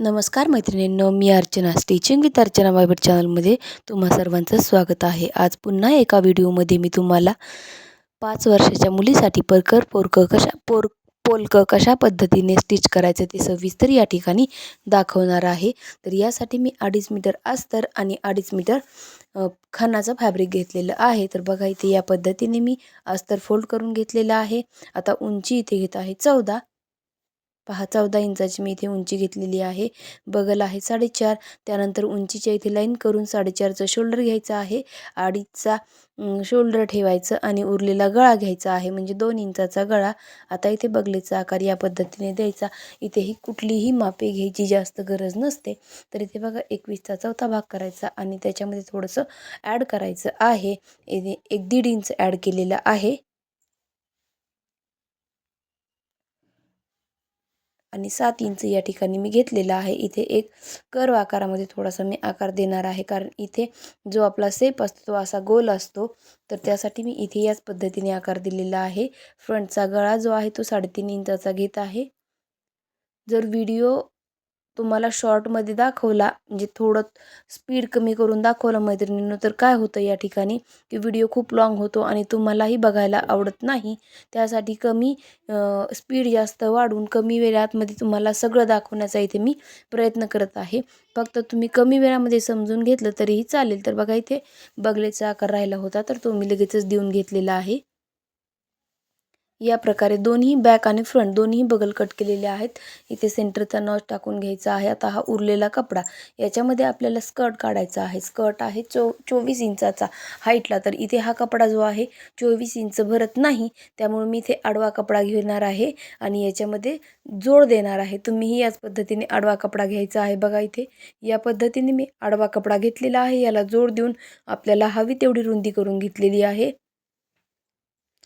नमस्कार मैत्रिणींनो मी अर्चना. स्टिचिंग विथ अर्चना बायबट चॅनलमध्ये तुम्हा सर्वांचं स्वागत आहे. आज पुन्हा एका व्हिडिओमध्ये मी तुम्हाला पाच वर्षाच्या मुलीसाठी परकर पोरकं कशा पोर पोलकं कशा पद्धतीने स्टिच करायचं ते सविस्तर या ठिकाणी दाखवणार आहे. तर यासाठी मी अडीच मीटर अस्तर आणि अडीच मीटर खानाचं फॅब्रिक घेतलेलं आहे. तर बघा इथे या पद्धतीने मी अस्तर फोल्ड करून घेतलेलं आहे. आता उंची इथे घेत आहे चौदा. पहा चौदा इंचाची मी इथे उंची घेतलेली आहे. बगल आहे साडेचार त्यानंतर उंचीच्या इथे लाईन करून साडेचारचं शोल्डर घ्यायचं आहे. अडीचचा शोल्डर ठेवायचं आणि उरलेला गळा घ्यायचा आहे. म्हणजे दोन इंचाचा गळा आता इथे बगलेचा आकार या पद्धतीने द्यायचा. इथे ही कुठलीही मापे घ्यायची जास्त गरज नसते. तर इथे बघा एकवीसचा चौथा भाग करायचा आणि त्याच्यामध्ये थोडंसं ॲड करायचं आहे. एक दीड इंच ॲड केलेलं आहे. आणि सात इंच या ठिकाणी मी घेतलेला आहे. इथे एक कर्व आकारामध्ये थोडासा मी आकार देणार आहे. कारण इथे जो आपला सेप असतो तो असा गोल असतो. तर त्यासाठी मी इथे याच पद्धतीने आकार दिलेला आहे. फ्रंटचा गळा जो आहे तो साडेतीन इंचाचा घेत आहे. जर व्हिडिओ तुम्हाला शॉर्टमध्ये दाखवला म्हणजे थोडं स्पीड कमी करून दाखवलं मैत्रिणींनो तर काय होतं या ठिकाणी? की व्हिडिओ खूप लाँग होतो आणि तुम्हालाही बघायला आवडत नाही. त्यासाठी कमी स्पीड जास्त वाढून कमी वेळातमध्ये तुम्हाला सगळं दाखवण्याचा इथे मी प्रयत्न करत आहे. फक्त तुम्ही कमी वेळामध्ये समजून घेतलं तरीही चालेल. तर बघा इथे बगलेचा आकार राहिला होता तर तो मी लगेचच देऊन घेतलेला आहे. या प्रकारे दोन्ही बॅक आणि फ्रंट दोन्ही बगल कट केलेले आहेत. इथे सेंटरचा नॉच टाकून घ्यायचा आहे. आता हा उरलेला कपडा. याच्यामध्ये आपल्याला स्कर्ट काढायचा आहे. स्कर्ट आहे चो चोवीस इंचाचा. हाईटला तर इथे हा कपडा जो आहे चोवीस इंच भरत नाही. त्यामुळे मी इथे आडवा कपडा घेणार आहे आणि याच्यामध्ये जोड देणार आहे. तुम्हीही याच पद्धतीने आडवा कपडा घ्यायचा आहे बघा इथे. या पद्धतीने मी आडवा कपडा घेतलेला आहे. याला जोड देऊन आपल्याला हवी तेवढी रुंदी करून घेतलेली आहे.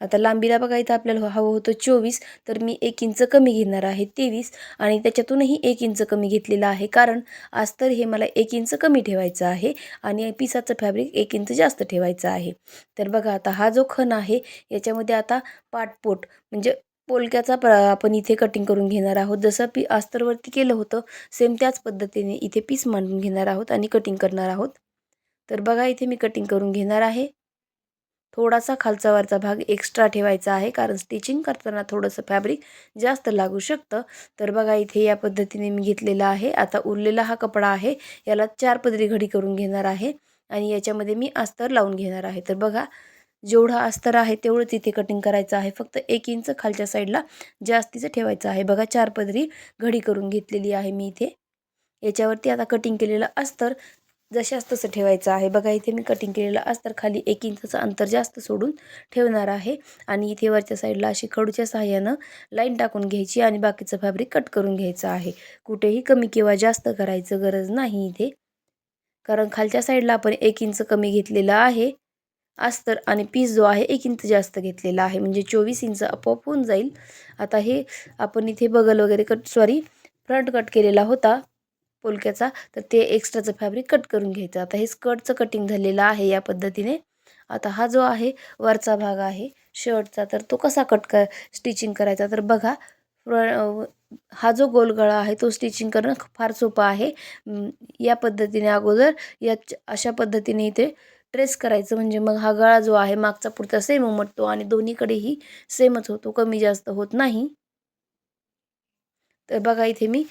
आता लांबीला बघा इथं आपल्याला हवं होतं चोवीस तर मी एक इंच कमी घेणार आहे तेवीस आणि त्याच्यातूनही एक इंच कमी घेतलेलं आहे. कारण अस्तर हे मला एक इंच कमी ठेवायचं आहे आणि पिसाचं फॅब्रिक एक इंच जास्त ठेवायचं आहे. तर बघा आता हा जो खण आहे याच्यामध्ये आता पाटपोट म्हणजे पोलक्याचा प आपण इथे कटिंग करून घेणार आहोत. जसं पी अस्तरवरती केलं होतं सेम त्याच पद्धतीने इथे पीस मांडून घेणार आहोत आणि कटिंग करणार आहोत. तर बघा इथे मी कटिंग करून घेणार आहे. थोडासा खालचा वरचा भाग एक्स्ट्रा ठेवायचा आहे कारण स्टिचिंग करताना थोडंसं फॅब्रिक जास्त लागू शकतं. तर बघा इथे या पद्धतीने मी घेतलेला आहे. आता उरलेला हा कपडा आहे. याला चार पदरी घडी करून घेणार आहे. आणि याच्यामध्ये मी अस्तर लावून घेणार आहे. तर बघा जेवढा अस्तर आहे तेवढं तिथे कटिंग करायचं आहे. फक्त एक इंच खालच्या साईडला जास्तीचं ठेवायचं आहे. बघा चार पदरी घडी करून घेतलेली आहे मी इथे. याच्यावरती आता कटिंग केलेलं अस्तर जशाच तसं ठेवायचं आहे. बघा इथे मी कटिंग केलेलं अस्तर खाली एक इंचाचं अंतर जास्त सोडून ठेवणार आहे. आणि इथे वरच्या साईडला अशी खडूच्या सहाय्यानं लाईन टाकून घ्यायची आणि बाकीचं फॅब्रिक कट करून घ्यायचं आहे. कुठेही कमी किंवा जास्त करायचं गरज नाही इथे. कारण खालच्या साईडला आपण एक इंच कमी घेतलेलं आहे. अस्तर आणि पीस जो आहे एक इंच जास्त घेतलेला आहे. म्हणजे चोवीस इंच आपोआप होऊन जाईल. आता हे आपण इथे बगल वगैरे कट सॉरी फ्रंट कट केलेला होता. पोलक्याचा तर ते एक्स्ट्राचं फॅब्रिक कट करून घ्यायचं. आता हे स्कर्टचं कटिंग झालेलं आहे या पद्धतीने. आता हा जो आहे वरचा भाग आहे शर्टचा तर तो कसा कट कर स्टिचिंग करायचा? तर बघा हा जो गोलगळा आहे तो स्टिचिंग करणं फार सोपं आहे. या पद्धतीने अगोदर या अशा पद्धतीने इथे ट्रेस करायचं. म्हणजे मग हा गळा जो आहे मागचा पुढचा सेम उमटतो आणि दोन्हीकडेही सेमच होतो. कमी जास्त होत नाही. तर बघा इथे मी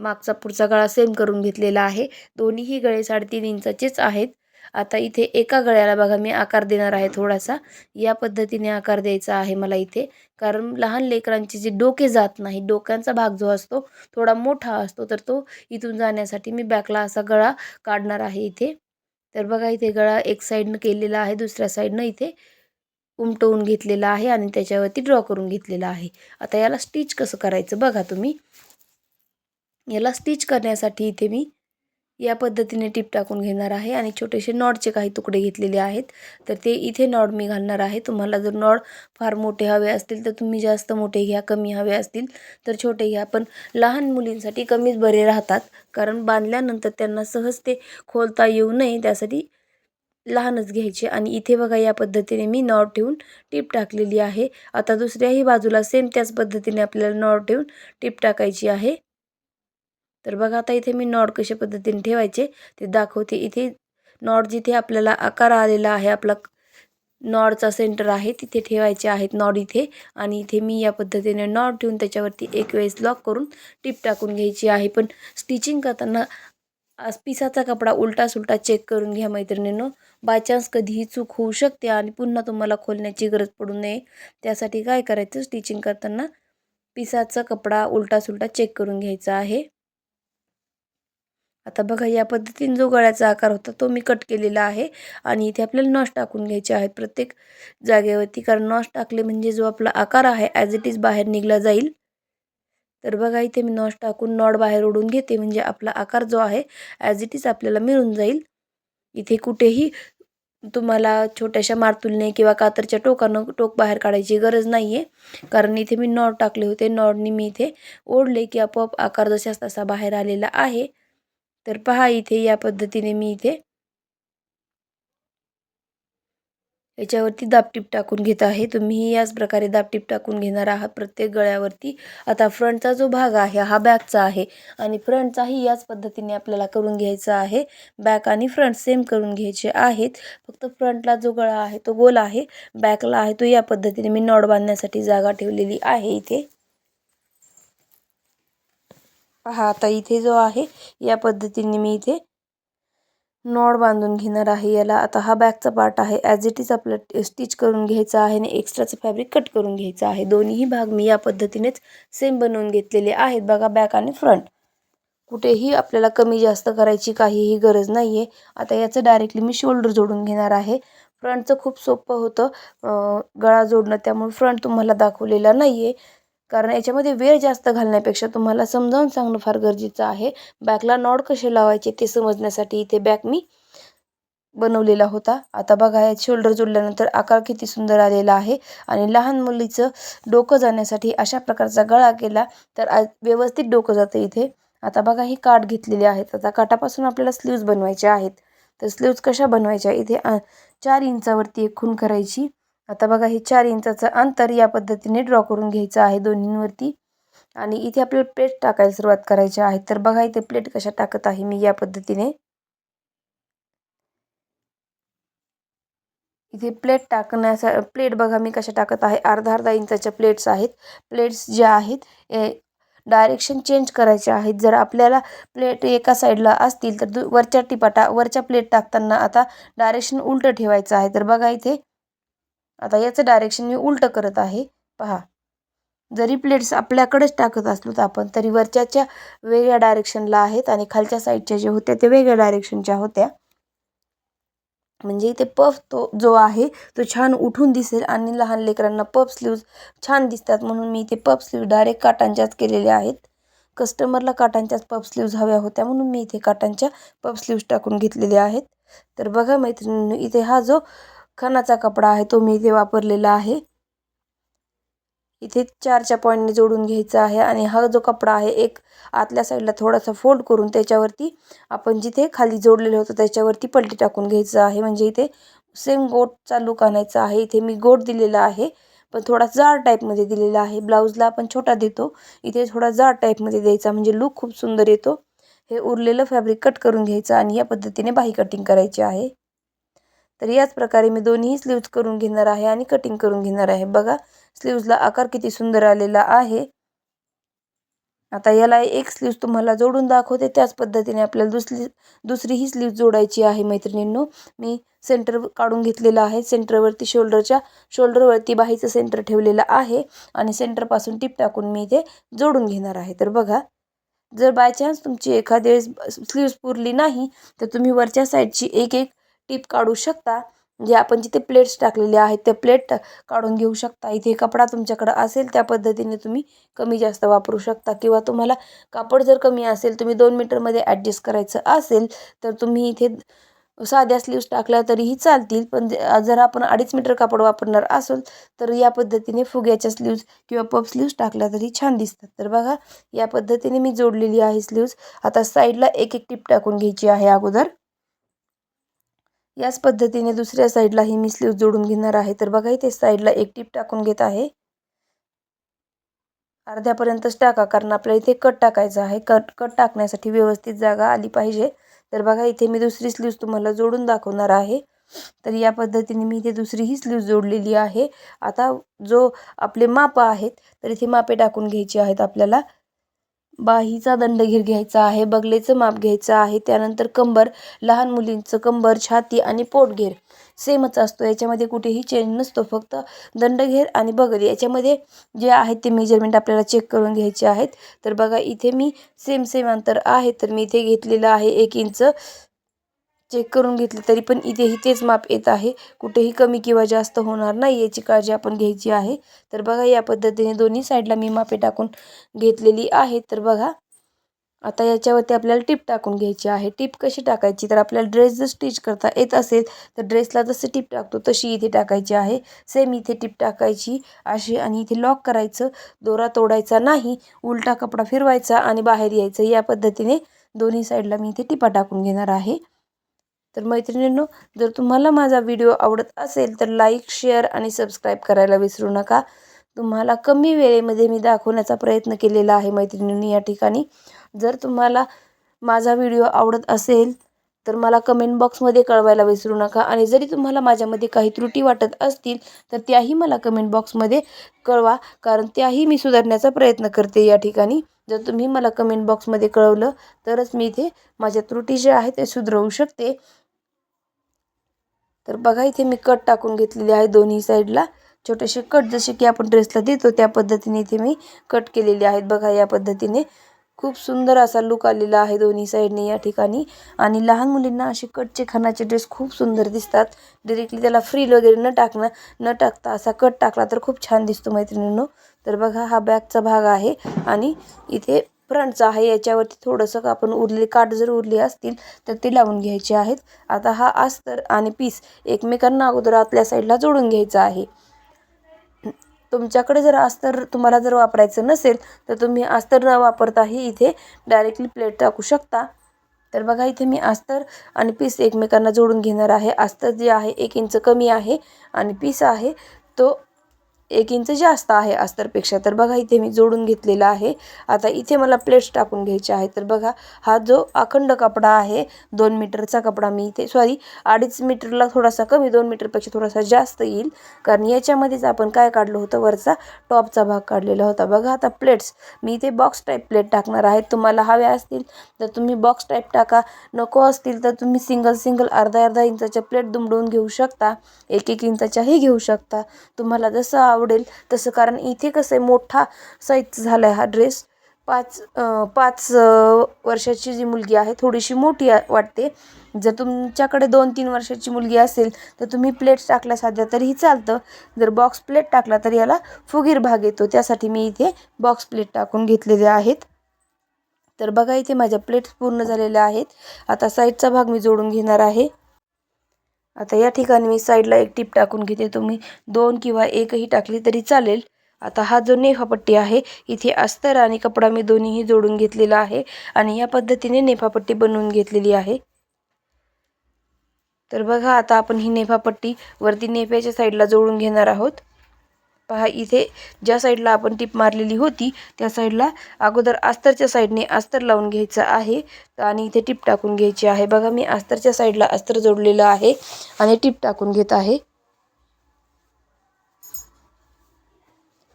मागचा पुढचा गळा सेम करून घेतलेला आहे. दोन्हीही गळे साडेतीन इंचाचेच आहेत. आता इथे एका गळ्याला बघा मी आकार देणार आहे थोडासा. या पद्धतीने आकार द्यायचा आहे मला इथे. कारण लहान लेकरांची जे डोके जात नाही डोक्यांचा भाग जो असतो थोडा मोठा असतो तर तो इथून जाण्यासाठी मी बॅकला असा गळा काढणार आहे इथे. तर बघा इथे गळा एक साईडनं केलेला आहे दुसऱ्या साईडनं इथे उमटवून घेतलेला आहे आणि त्याच्यावरती ड्रॉ करून घेतलेला आहे. आता याला स्टिच कसं करायचं बघा तुम्ही. याला स्टिच करण्यासाठी इथे मी या पद्धतीने टिप टाकून घेणार आहे आणि छोटेसे नॉडचे काही तुकडे घेतलेले आहेत. तर ते इथे नॉड मी घालणार आहे. तुम्हाला जर नॉड फार मोठे हवे असतील तर तुम्ही जास्त मोठे घ्या कमी हवे असतील तर छोटे घ्या. पण लहान मुलींसाठी कमीच बरे राहतात कारण बांधल्यानंतर त्यांना सहज ते खोलता येऊ नये. त्यासाठी लहानच घ्यायचे. आणि इथे बघा या पद्धतीने मी नॉड ठेवून टीप टाकलेली आहे. आता दुसऱ्याही बाजूला सेम त्याच पद्धतीने आपल्याला नॉड ठेवून टीप टाकायची आहे. तर बघा आता इथे मी नॉड कशा पद्धतीने ठेवायचे ते दाखवते. इथे नॉड जिथे आपल्याला आकार आलेला आहे आपला नॉडचा सेंटर आहे तिथे ठेवायचे आहेत नॉड इथे. आणि इथे मी या पद्धतीने नॉड ठेवून त्याच्यावरती एक वेळेस लॉक करून टिप टाकून घ्यायची आहे. पण स्टिचिंग करताना आज पिसाचा कपडा उलटा सुलटा चेक करून घ्या मैत्रिणींनो. बाय चान्स कधीही चूक होऊ शकते आणि पुन्हा तुम्हाला खोलण्याची गरज पडू नये. त्यासाठी काय करायचं? स्टिचिंग करताना पिसाचा कपडा उलटा सुलटा चेक करून घ्यायचा आहे. आता बघा या पद्धतीने जो गळ्याचा आकार होता तो मी कट केलेला आहे. आणि इथे आपल्याला नॉश टाकून घ्यायचे आहेत. प्रत्येक जागेवरती कारण नॉश टाकले म्हणजे जो आपला आकार आहे ॲज इट इज बाहेर निघला जाईल. तर बघा इथे मी नॉश टाकून नॉड बाहेर ओढून घेते. म्हणजे आपला आकार जो आहे ॲज इट इज आपल्याला मिळून जाईल. इथे कुठेही तुम्हाला छोट्याशा मारतुलने किंवा कातरच्या टोकानं टोक बाहेर काढायची गरज नाही आहे कारण इथे मी नॉड टाकले होते. नॉडनी मी इथे ओढले की आपोआप आकार जशाच तसा बाहेर आलेला आहे. तर पहा इथे या पद्धतीने मी इथे याच्यावरती दापटीप टाकून घेत आहे. तुम्हीही याच प्रकारे दापटीप टाकून घेणार आहात. प्रत्येक गळ्यावरती. आता फ्रंटचा जो भाग आहे हा बॅकचा आहे. आणि फ्रंटचाही याच पद्धतीने आपल्याला करून घ्यायचा आहे. बॅक आणि फ्रंट सेम करून घ्यायचे आहेत. फक्त फ्रंटला जो गळा आहे तो गोल आहे. बॅकला आहे तो या पद्धतीने मी नॉड बांधण्यासाठी जागा ठेवलेली आहे इथे. पहा आता इथे जो आहे या पद्धतीने मी इथे नॉड बांधून घेणार आहे. याला आता हा बॅकचा पार्ट आहे. ॲज इट इज आपलं स्टिच करून घ्यायचा आहे आणि एक्स्ट्राचं फॅब्रिक कट करून घ्यायचं आहे. दोन्ही भाग मी या पद्धतीनेच सेम बनवून घेतलेले आहेत. बघा बॅक आणि फ्रंट कुठेही आपल्याला कमी जास्त करायची काहीही गरज नाही आहे आता याचं डायरेक्टली मी शोल्डर जोडून घेणार आहे. फ्रंटचं खूप सोपं होतं. गळा जोडणं त्यामुळे फ्रंट तुम्हाला दाखवलेला नाही आहे कारण याच्यामध्ये वेळ जास्त घालण्यापेक्षा तुम्हाला समजावून सांगणं फार गरजेचं आहे. बॅकला नॉड कसे लावायचे ते समजण्यासाठी इथे बॅक मी बनवलेला होता. आता बघा यात शोल्डर जोडल्यानंतर आकार किती सुंदर आलेला आहे आणि लहान मुलीचं डोकं जाण्यासाठी अशा प्रकारचा गळा केला तर व्यवस्थित डोकं जातं इथे. आता बघा ही काठ घेतलेली आहेत. आता काठापासून आपल्याला स्लीव्ज बनवायचे आहेत. तर स्लीव्ज कशा बनवायच्या? इथे चार इंचावरती एक खून करायची. आता बघा हे चार इंचाचं अंतर या पद्धतीने ड्रॉ करून घ्यायचं आहे दोन्हींवरती. आणि इथे आपल्याला प्लेट टाकायला सुरुवात करायची आहे. तर बघा इथे प्लेट कशा टाकत आहे मी या पद्धतीने. इथे प्लेट टाकण्याचा प्लेट बघा मी कशा टाकत आहे. अर्धा अर्धा इंचाच्या प्लेट्स आहेत. प्लेट्स ज्या आहेत डायरेक्शन चेंज करायचे आहेत. जर आपल्याला प्लेट एका साईडला असतील तर दु वरच्या टिपाटा वरच्या प्लेट टाकताना आता डायरेक्शन उलटं ठेवायचं आहे. तर बघा इथे आता याचं डायरेक्शन मी उलटं करत आहे. पहा. जरी प्लेट्स आपल्याकडेच टाकत असलो तर आपण तरी वरच्याच्या वेगळ्या डायरेक्शनला आहेत आणि खालच्या साईडच्या ज्या होत्या त्या वेगळ्या डायरेक्शनच्या होत्या. म्हणजे इथे पफ तो जो आहे तो छान उठून दिसेल आणि लहान लेकरांना पफ स्लीव्ज छान दिसतात म्हणून मी इथे पफ स्लीव्ज डायरेक्ट काटांच्याच केलेल्या आहेत. कस्टमरला काटांच्याच पफ स्लीव्ज हव्या होत्या म्हणून मी इथे काटांच्या पफ स्लीव्ज टाकून घेतलेल्या आहेत. तर बघा मैत्रिणी इथे हा जो खणाचा कपडा आहे तो मी इथे वापरलेला आहे. इथे चारच्या पॉईंटने जोडून घ्यायचा आहे आणि हा जो कपडा आहे एक आतल्या साईडला थोडासा फोल्ड करून त्याच्यावरती आपण जिथे खाली जोडलेलं होतं त्याच्यावरती पलटी टाकून घ्यायचं आहे. म्हणजे इथे सेम गोटचा लुक आणायचा आहे. इथे मी गोट दिलेला आहे पण थोडा जाड टाईपमध्ये दिलेला आहे. ब्लाऊजला आपण छोटा देतो इथे थोडा जाड टाईपमध्ये द्यायचा म्हणजे लुक खूप सुंदर येतो. हे उरलेलं फॅब्रिक कट करून घ्यायचं आणि या पद्धतीने बाही कटिंग करायची आहे. तर याच प्रकारे मी दोन्ही स्लीव्ज करून घेणार आहे आणि कटिंग करून घेणार आहे. बघा स्लीव्जला आकार किती सुंदर आलेला आहे. आता याला एक स्लीव्ज तुम्हाला जोडून दाखवते. त्याच पद्धतीने आपल्याला दुसरी दुसरीही स्लीव्ज जोडायची आहे मैत्रिणींनो. मी सेंटर काढून घेतलेलं आहे. सेंटरवरती शोल्डरच्या शोल्डरवरती बाहीचं सेंटर ठेवलेलं आहे आणि सेंटरपासून टिप टाकून मी इथे जोडून घेणार आहे. तर बघा जर बाय चान्स तुमची एखाद्या वेळेस स्लीव्ज पुरली नाही तर तुम्ही वरच्या साईडची एक एक टीप काढू शकता. जे आपण जिथे प्लेट्स टाकलेले आहेत ते प्लेट काढून घेऊ शकता. इथे कपडा तुमच्याकडं असेल त्या पद्धतीने तुम्ही कमी जास्त वापरू शकता. किंवा तुम्हाला कापड जर कमी असेल तुम्ही दोन मीटरमध्ये ॲडजस्ट करायचं असेल तर तुम्ही इथे साध्या स्लीव्स टाकल्या तरीही चालतील. पण जर आपण अडीच मीटर कापड वापरणार असेल तर या पद्धतीने फुग्याच्या स्लीव्ज किंवा पप स्लीव्स टाकल्या तरी छान दिसतात. तर बघा या पद्धतीने मी जोडलेली आहे स्लीव्ज आता साईडला एक एक टिप टाकून घ्यायची आहे अगोदर. याच पद्धतीने दुसऱ्या साईडलाही मी स्लीव जोडून घेणार आहे. तर बघा इथे साईडला एक टीप टाकून घेत आहे. अर्ध्यापर्यंतच टाका कारण आपल्याला इथे कट टाकायचा आहे. कट कट टाकण्यासाठी व्यवस्थित जागा आली पाहिजे. तर बघा इथे मी दुसरी स्लीव्ज तुम्हाला जोडून दाखवणार आहे. तर या पद्धतीने मी इथे दुसरी ही स्लीव्ज जोडलेली आहे. आता जो आपले माप आहेत तर इथे मापे टाकून घ्यायची आहेत आपल्याला. बाहीचा दंडघेर घ्यायचा आहे बगलेचं माप घ्यायचं आहे त्यानंतर कंबर लहान मुलींचं कंबर छाती आणि पोटघेर. सेमच असतो याच्यामध्ये कुठेही चेंज नसतो फक्त दंडघेर आणि बगल. याच्यामध्ये जे आहेत ते मेजरमेंट आपल्याला चेक करून घ्यायचे आहेत. तर बघा इथे मी सेम सेम अंतर आहे तर मी इथे घेतलेलं आहे एक इंच. चेक करून घेतले तरी पण इथेही तेच माप येत आहे. कुठेही कमी किंवा जास्त होणार नाही याची काळजी आपण घ्यायची आहे. तर बघा या पद्धतीने दोन्ही साईडला मी मापे टाकून घेतलेली आहे तर बघा आता याच्यावरती आपल्याला टीप टाकून घ्यायची आहे. टीप कशी टाकायची? तर आपल्याला ड्रेस जर स्टिच करता येत असेल तर ड्रेसला जसं टीप टाकतो तशी इथे टाकायची आहे. सेम इथे टीप टाकायची अशी आणि इथे लॉक करायचं. दोरा तोडायचा नाही उलटा कपडा फिरवायचा आणि बाहेर यायचं. या पद्धतीने दोन्ही साईडला मी इथे टिपा टाकून घेणार आहे. तर मैत्रिणींनो जर तुम्हाला माझा व्हिडिओ आवडत असेल तर लाईक शेअर आणि सबस्क्राईब करायला विसरू नका. तुम्हाला कमी वेळेमध्ये मी दाखवण्याचा प्रयत्न केलेला आहे मैत्रिणींनी या ठिकाणी. जर तुम्हाला माझा व्हिडिओ आवडत असेल तर मला कमेंट बॉक्समध्ये कळवायला विसरू नका आणि जरी तुम्हाला माझ्यामध्ये काही त्रुटी वाटत असतील तर त्याही मला कमेंट बॉक्समध्ये कळवा कारण त्याही मी सुधारण्याचा प्रयत्न करते या ठिकाणी. जर तुम्ही मला कमेंट बॉक्समध्ये कळवलं तरच मी इथे माझ्या त्रुटी ज्या आहेत ते सुधरवू शकते. तर बघा इथे मी कट टाकून घेतलेली आहे दोन्ही साईडला छोटेसे कट जसे की आपण ड्रेसला देतो त्या पद्धतीने इथे मी कट केलेले आहेत. बघा या पद्धतीने खूप सुंदर असा लुक आलेला आहे दोन्ही साईडने या ठिकाणी. आणि लहान मुलींना असे कटचे खानाचे ड्रेस खूप सुंदर दिसतात. डिरेक्टली त्याला फ्रील वगैरे न टाकणं न टाकता असा कट टाकला तर खूप छान दिसतो मैत्रिणींनो. तर बघा हा बॅकचा भाग आहे. आणि इथे फ्रंटचा आहे याच्यावरती थोडंसं आपण उरले काठ जर उरले असतील तर ते लावून घ्यायचे आहेत. आता हा अस्तर आणि पीस एकमेकांना अगोदर आतल्या साईडला जोडून घ्यायचा आहे. तुमच्याकडे जर अस्तर तुम्हाला जर वापरायचं नसेल तर तुम्ही अस्तर न वापरताही इथे डायरेक्टली प्लेट टाकू शकता. तर बघा इथे मी अस्तर आणि पीस एकमेकांना जोडून घेणार आहे. अस्तर जे आहे एक इंच कमी आहे आणि पीस आहे तो एक इंच जास्त आहे अस्तरपेक्षा. तर बघा इथे मी जोडून घेतलेला आहे. आता इथे मला प्लेट्स टाकून घ्यायचे आहे तर बघा हा जो अखंड कपडा आहे दोन मीटरचा कपडा मी इथे सॉरी अडीच मीटरला थोडासा कमी दोन मीटरपेक्षा थोडासा जास्त येईल. कारण याच्यामध्येच आपण काय काढलं होतं? वरचा टॉपचा भाग काढलेला होता. बघा आता प्लेट्स मी इथे बॉक्स टाईप प्लेट टाकणार आहे. तुम्हाला हव्या असतील तर तुम्ही बॉक्स टाईप टाका. नको असतील तर तुम्ही सिंगल सिंगल अर्धा अर्धा इंचाच्या प्लेट दुमडवून घेऊ शकता. एक एक इंचाच्याही घेऊ शकता. तुम्हाला जसं आवडेल तसं. कारण इथे कसं आहे मोठा साईज झाला आहे हा ड्रेस पाच पाच वर्षाची जी मुलगी आहे थोडीशी मोठी वाटते. जर तुमच्याकडे दोन तीन वर्षाची मुलगी असेल तर तुम्ही प्लेट्स टाकल्या साध्या तरीही चालतं. जर बॉक्स प्लेट टाकला तर याला फुगीर भाग येतो. त्यासाठी मी इथे बॉक्स प्लेट टाकून घेतलेले आहेत. तर बघा इथे माझ्या प्लेट्स पूर्ण झालेल्या आहेत. आता साईडचा भाग मी जोडून घेणार आहे. आता या ठिकाणी मी साईडला एक टीप टाकून घेते. तुम्ही दोन किंवा एकही टाकली तरी चालेल. आता हा जो नेफापट्टी आहे इथे अस्तर आणि कपडा मी दोन्हीही जोडून घेतलेला आहे आणि या पद्धतीने नेफापट्टी बनवून घेतलेली आहे. तर बघा आता आपण ही नेफापट्टी वरती नेफ्याच्या साईडला जोडून घेणार आहोत. पहा इथे ज्या साईडला आपण टीप मारलेली होती त्या साईडला अगोदर अस्तरच्या साईडने अस्तर लावून घ्यायचं आहे. आणि इथे टीप टाकून घ्यायची आहे. बघा मी अस्तरच्या साईडला अस्तर जोडलेलं आहे आणि टीप टाकून घेत आहे.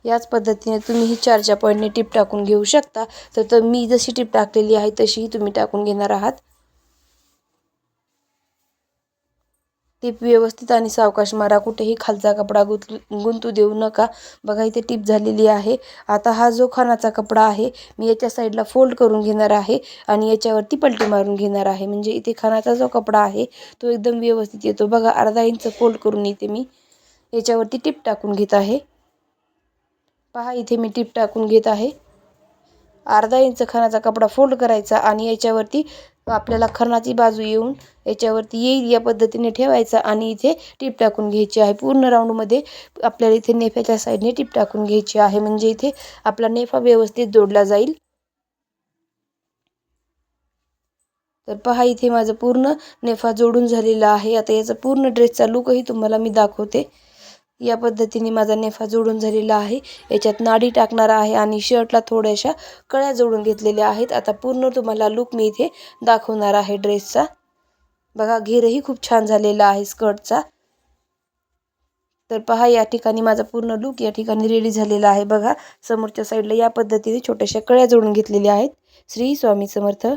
याच पद्धतीने तुम्ही ही चारच्या पॉईंटने टीप टाकून घेऊ शकता. तर मी जशी टीप टाकलेली आहे तशीही तुम्ही टाकून घेणार आहात. टीप व्यवस्थित आणि सावकाश मारा. कुठेही खालचा कपडा गुत गुंतू देऊ नका. बघा इथे टीप झालेली आहे. आता हा जो खानाचा कपडा आहे मी याच्या साईडला फोल्ड करून घेणार आहे आणि याच्यावरती पलटी मारून घेणार आहे. म्हणजे इथे खानाचा जो कपडा आहे तो एकदम व्यवस्थित येतो. बघा अर्धा इंच फोल्ड करून इथे मी याच्यावरती टीप टाकून घेत आहे. पहा इथे मी टीप टाकून घेत आहे. अर्धा इंच खणाचा कपडा फोल्ड करायचा आणि याच्यावरती आपल्याला खणाची बाजू येऊन याच्यावरती येईल या पद्धतीने ठेवायचा आणि इथे टीप टाकून घ्यायची आहे. पूर्ण राऊंडमध्ये आपल्याला इथे नेफ्याच्या साईडने टीप टाकून घ्यायची आहे. म्हणजे इथे आपला नेफा व्यवस्थित जोडला जाईल. तर पहा इथे माझं पूर्ण नेफा जोडून झालेला आहे. आता याचा पूर्ण ड्रेसचा लुकही तुम्हाला मी दाखवते. या पद्धतीने माझा नेफा जोडून झालेला आहे. याच्यात नाडी टाकणार आहे आणि शर्टला थोड्याशा कळ्या जोडून घेतलेल्या आहेत. आता पूर्ण तुम्हाला लुक मी इथे दाखवणार आहे ड्रेसचा बघा घेरही खूप छान झालेला आहे स्कर्टचा तर पहा या ठिकाणी माझा पूर्ण लुक या ठिकाणी रेडी झालेला आहे. बघा समोरच्या साईडला या पद्धतीने छोट्याशा कळ्या जोडून घेतलेल्या आहेत. श्री स्वामी समर्थ.